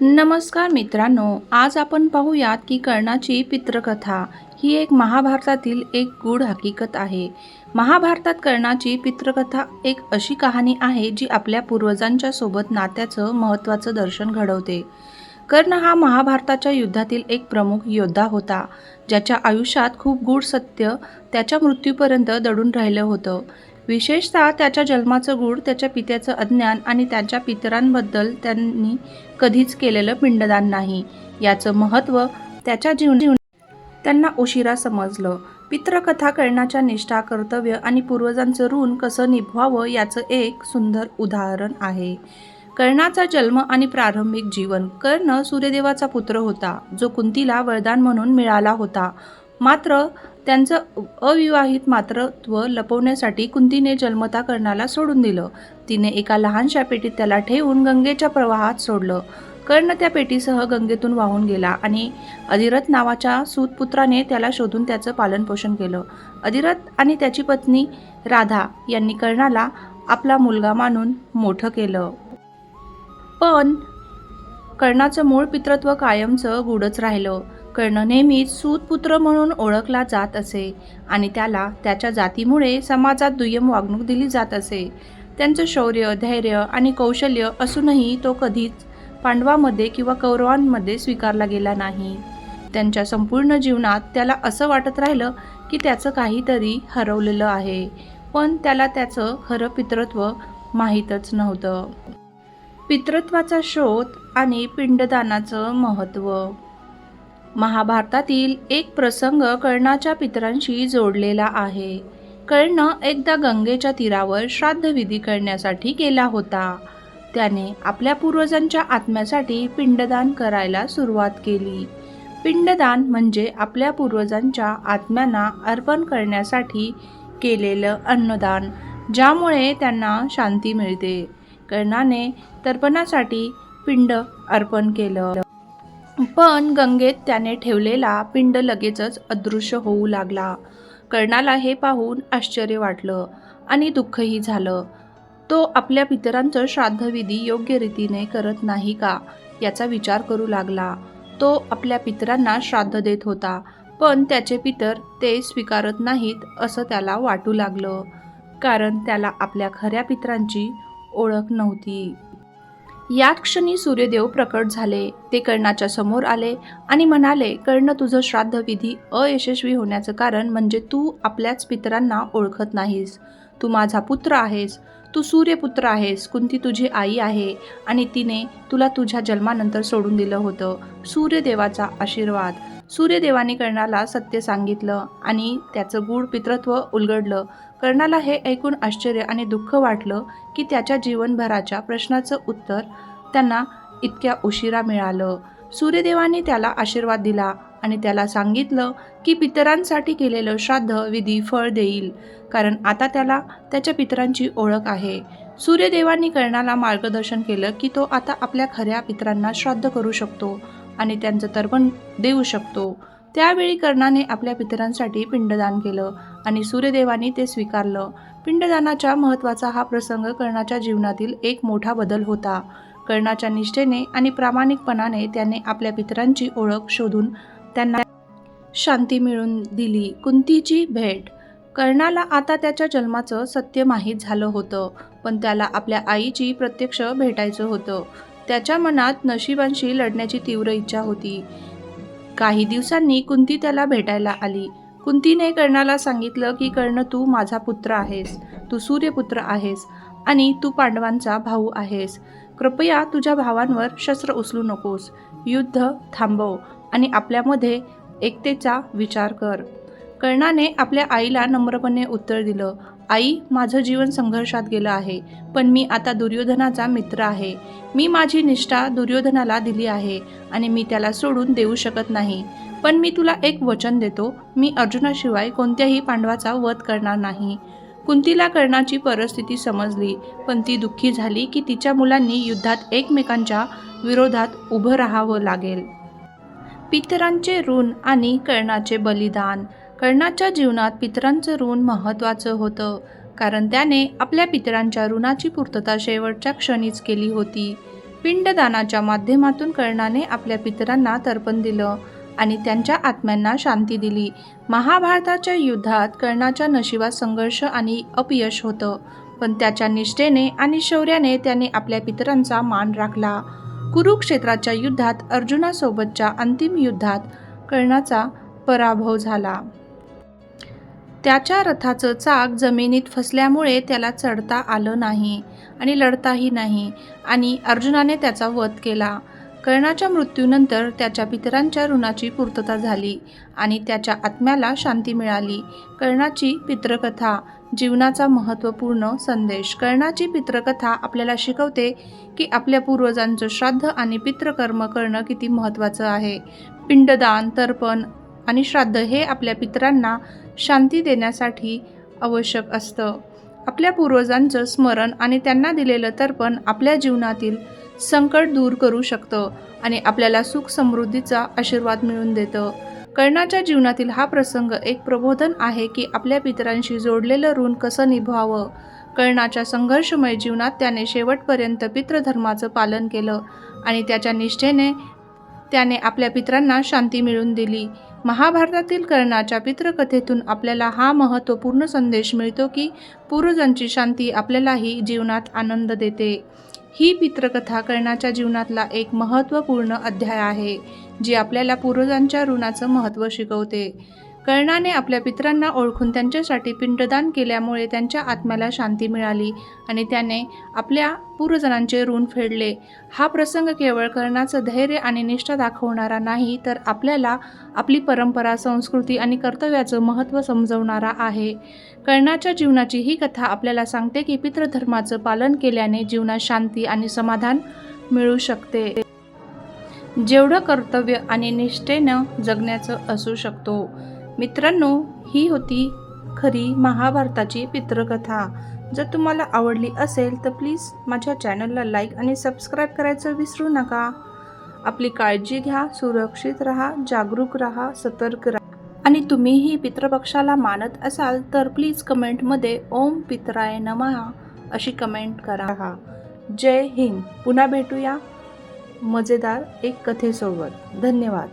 नमस्कार मित्रांनो आज आपण पाहूयात की कर्णाची पितृकथा ही एक महाभारतातील एक गूढ हकीकत आहे. महाभारतात कर्णाची पितृकथा एक अशी कहाणी आहे जी आपल्या पूर्वजांच्या सोबत नात्याचं महत्त्वाचं दर्शन घडवते. कर्ण हा महाभारताच्या युद्धातील एक प्रमुख योद्धा होता ज्याच्या आयुष्यात खूप गूढ सत्य त्याच्या मृत्यूपर्यंत दडून राहिलं होतं. विशेषतः त्याच्या जन्माचं गूढ त्याच्या पित्याचं अज्ञान आणि त्याच्या पितरांबद्दल त्यांनी कधीच केलेलं पिंडदान नाही. याचं महत्त्व त्याच्या जीवन त्यांना उशिरा समजलं. पितृकथा करण्याच्या निष्ठा कर्तव्य आणि पूर्वजांचं ऋण कसं निभवावं याचं एक सुंदर उदाहरण आहे. कर्णाचा जन्म आणि प्रारंभिक जीवन. कर्ण सूर्यदेवाचा पुत्र होता जो कुंतीला वरदान म्हणून मिळाला होता. मात्र त्यांचं अविवाहित मातृत्व लपवण्यासाठी कुंतीने जन्मता कर्णाला सोडून दिलं. तिने एका लहानशा पेटीत त्याला ठेवून गंगेच्या प्रवाहात सोडलं. कर्ण त्या पेटीसह गंगेतून वाहून गेला आणि अधिरथ नावाच्या सूतपुत्राने त्याला शोधून त्याचं पालनपोषण केलं. अधिरथ आणि त्याची पत्नी राधा यांनी कर्णाला आपला मुलगा मानून मोठं केलं. पण कर्णाचं मूळ पितृत्व कायमचं गुडच राहिलं. कर्ण नेहमीच सूतपुत्र म्हणून ओळखला जात असे आणि त्याला त्याच्या जातीमुळे समाजात दुय्यम वागणूक दिली जात असे. त्यांचं शौर्य धैर्य आणि कौशल्य असूनही तो कधीच पांडवामध्ये किंवा कौरवांमध्ये स्वीकारला गेला नाही. त्यांच्या संपूर्ण जीवनात त्याला असं वाटत राहिलं की त्याचं काहीतरी हरवलेलं आहे पण त्याला त्याचं खरं पितृत्व माहीतच नव्हतं. पितृत्वाचा शोध आणि पिंडदानाचं महत्त्व महाभारतातील एक प्रसंग कर्णाच्या पितरांशी जोडलेला आहे. कर्ण एकदा गंगेच्या तीरावर श्राद्धविधी करण्यासाठी गेला होता. त्याने आपल्या पूर्वजांच्या आत्म्यासाठी पिंडदान करायला सुरुवात केली. पिंडदान म्हणजे आपल्या पूर्वजांच्या आत्म्यांना अर्पण करण्यासाठी केलेलं अन्नदान ज्यामुळे त्यांना शांती मिळते. कर्णाने तर्पणासाठी पिंड अर्पण केलं. पण गंगेत त्याने ठेवलेला पिंड लगेचच अदृश्य होऊ लागला. कर्णाला हे पाहून आश्चर्य वाटलं आणि दुःखही झालं. तो आपल्या पितरांचं श्राद्धविधी योग्य रीतीने करत नाही का याचा विचार करू लागला. तो आपल्या पितरांना श्राद्ध देत होता पण त्याचे पितर ते स्वीकारत नाहीत असं त्याला वाटू लागलं. कारण त्याला आपल्या खऱ्या पितरांची ओळख नव्हती. याच क्षणी सूर्यदेव प्रकट झाले. ते कर्णाच्या समोर आले आणि म्हणाले कर्ण तुझं श्राद्धविधी अयशस्वी होण्याचं कारण म्हणजे तू आपल्याच पितरांना ओळखत नाहीस. तू माझा पुत्र आहेस. तू सूर्यपुत्र आहेस. कुंती तुझी आई आहे. आणि तिने तुला तुझ्या जन्मानंतर सोडून दिलं होतं. सूर्यदेवाचा आशीर्वाद. सूर्यदेवाने कर्णाला सत्य सांगितलं आणि त्याचं गूढ पितृत्व उलगडलं. कर्णाला हे ऐकून आश्चर्य आणि दुःख वाटलं की त्याच्या जीवनभराच्या प्रश्नाचं उत्तर त्यांना इतक्या उशिरा मिळालं. सूर्यदेवाने त्याला आशीर्वाद दिला आणि त्याला सांगितलं की पितरांसाठी केलेलं श्राद्ध विधी फळ देईल कारण आता त्याला त्याच्या पितरांची ओळख आहे. सूर्यदेवांनी कर्णाला मार्गदर्शन केलं की तो आता आपल्या खऱ्या पितरांना श्राद्ध करू शकतो. आणि त्यांचं तर्पण देऊ शकतो. त्यावेळी कर्णाने आपल्या पितरांसाठी पिंडदान केलं आणि सूर्यदेवानी ते स्वीकारलं. पिंडदानाच्या महत्त्वाचा हा प्रसंग कर्णाच्या जीवनातील एक मोठा बदल होता. कर्णाच्या निष्ठेने आणि प्रामाणिकपणाने त्याने आपल्या पितरांची ओळख शोधून त्यांना शांती मिळून दिली. कुंतीची भेट. कर्णाला आता त्याच्या जन्माचं सत्य माहीत झालं होतं पण त्याला आपल्या आईची प्रत्यक्ष भेटायचं होतं. त्याच्या मनात नशिबांशी लढण्याची तीव्र इच्छा होती. काही दिवसांनी कुंती त्याला भेटायला आली. कुंतीने कर्णाला सांगितलं की कर्ण तू माझा पुत्र आहेस. तू सूर्यपुत्र आहेस आणि तू पांडवांचा भाऊ आहेस. कृपया तुझ्या भावांवर शस्त्र उचलू नकोस. युद्ध थांबव आणि आपल्यामध्ये एकतेचा विचार कर. कर्णाने आपल्या आईला नम्रपणे उत्तर दिलं आई माझं जीवन संघर्षात गेलं आहे पण मी आता दुर्योधनाचा मित्र आहे. मी माझी निष्ठा दुर्योधनाला दिली आहे आणि मी त्याला सोडून देऊ शकत नाही. पण मी तुला एक वचन देतो मी अर्जुनाशिवाय कोणत्याही पांडवाचा वध करणार नाही. कुंतीला कर्णाची परिस्थिती समजली पण ती दुःखी झाली की तिच्या मुलांनी युद्धात एकमेकांच्या विरोधात उभं राहावं लागेल. पितरांचे ऋण आणि कर्णाचे बलिदान कर्णाच्या जीवनात पितरांचं ऋण महत्त्वाचं होतं कारण त्याने आपल्या पितरांच्या ऋणाची पूर्तता शेवटच्या क्षणीच केली होती. पिंडदानाच्या माध्यमातून कर्णाने आपल्या पितरांना तर्पण दिलं आणि त्यांच्या आत्म्यांना शांती दिली. महाभारताच्या युद्धात कर्णाच्या नशिबात संघर्ष आणि अपयश होतं पण त्याच्या निष्ठेने आणि शौर्याने त्याने आपल्या पितरांचा मान राखला. कुरुक्षेत्राच्या युद्धात अर्जुनासोबतच्या अंतिम युद्धात कर्णाचा पराभव झाला. त्याच्या रथाचं चाक जमिनीत फसल्यामुळे त्याला चढता आलं नाही आणि लढताही नाही आणि अर्जुनाने त्याचा वध केला. कर्णाच्या मृत्यूनंतर त्याच्या पितरांच्या ऋणाची पूर्तता झाली आणि त्याच्या आत्म्याला शांती मिळाली. कर्णाची पितृकथा जीवनाचा महत्त्वपूर्ण संदेश. कर्णाची पितृकथा आपल्याला शिकवते की आपल्या पूर्वजांचं श्राद्ध आणि पितृकर्म करणं किती महत्त्वाचं आहे. पिंडदान तर्पण आणि श्राद्ध हे आपल्या पितरांना शांती देण्यासाठी आवश्यक असतं. आपल्या पूर्वजांचं स्मरण आणि त्यांना दिलेलं तर्पण आपल्या जीवनातील संकट दूर करू शकतं आणि आपल्याला सुख समृद्धीचा आशीर्वाद मिळून देतं. कर्णाच्या जीवनातील हा प्रसंग एक प्रबोधन आहे की आपल्या पितरांशी जोडलेलं ऋण कसं निभावं? कर्णाच्या संघर्षमय जीवनात त्याने शेवटपर्यंत पितृधर्माचं पालन केलं आणि त्याच्या निष्ठेने त्याने आपल्या पितरांना शांती मिळवून दिली. महाभारतातील कर्णाच्या पितृकथेतून आपल्याला हा महत्त्वपूर्ण संदेश मिळतो की पूर्वजांची शांती आपल्यालाही जीवनात आनंद देते. ही पितृकथा कर्णाच्या जीवनातला एक महत्त्वपूर्ण अध्याय आहे जी आपल्याला पूर्वजांच्या ऋणाचं महत्त्व शिकवते. कर्णाने आपल्या पितरांना ओळखून त्यांच्यासाठी पिंडदान केल्यामुळे त्यांच्या आत्म्याला शांती मिळाली आणि त्याने आपल्या पूर्वजनांचे ऋण फेडले. हा प्रसंग केवळ कर्णाचं धैर्य आणि निष्ठा दाखवणारा नाही तर आपल्याला आपली परंपरा संस्कृती आणि कर्तव्याचं महत्त्व समजवणारा आहे. कर्णाच्या जीवनाची ही कथा आपल्याला सांगते की पितृधर्माचं पालन केल्याने जीवनात शांती आणि समाधान मिळू शकते. जेवढं कर्तव्य आणि निष्ठेनं जगण्याचं असू शकतो मित्रांनो ही होती खरी महाभारताची पितृकथा. जर तुम्हाला आवडली असेल तर प्लीज माझ्या चॅनलला लाईक आणि सबस्क्राईब करायचं विसरू नका. आपली काळजी घ्या सुरक्षित राहा जागरूक राहा सतर्क राहा. आणि तुम्हीही पितृपक्षाला मानत असाल तर प्लीज कमेंटमध्ये ओम पितराय नमहा अशी कमेंट करा. जय हिंद. पुन्हा भेटूया मजेदार एक कथेसोबत. धन्यवाद.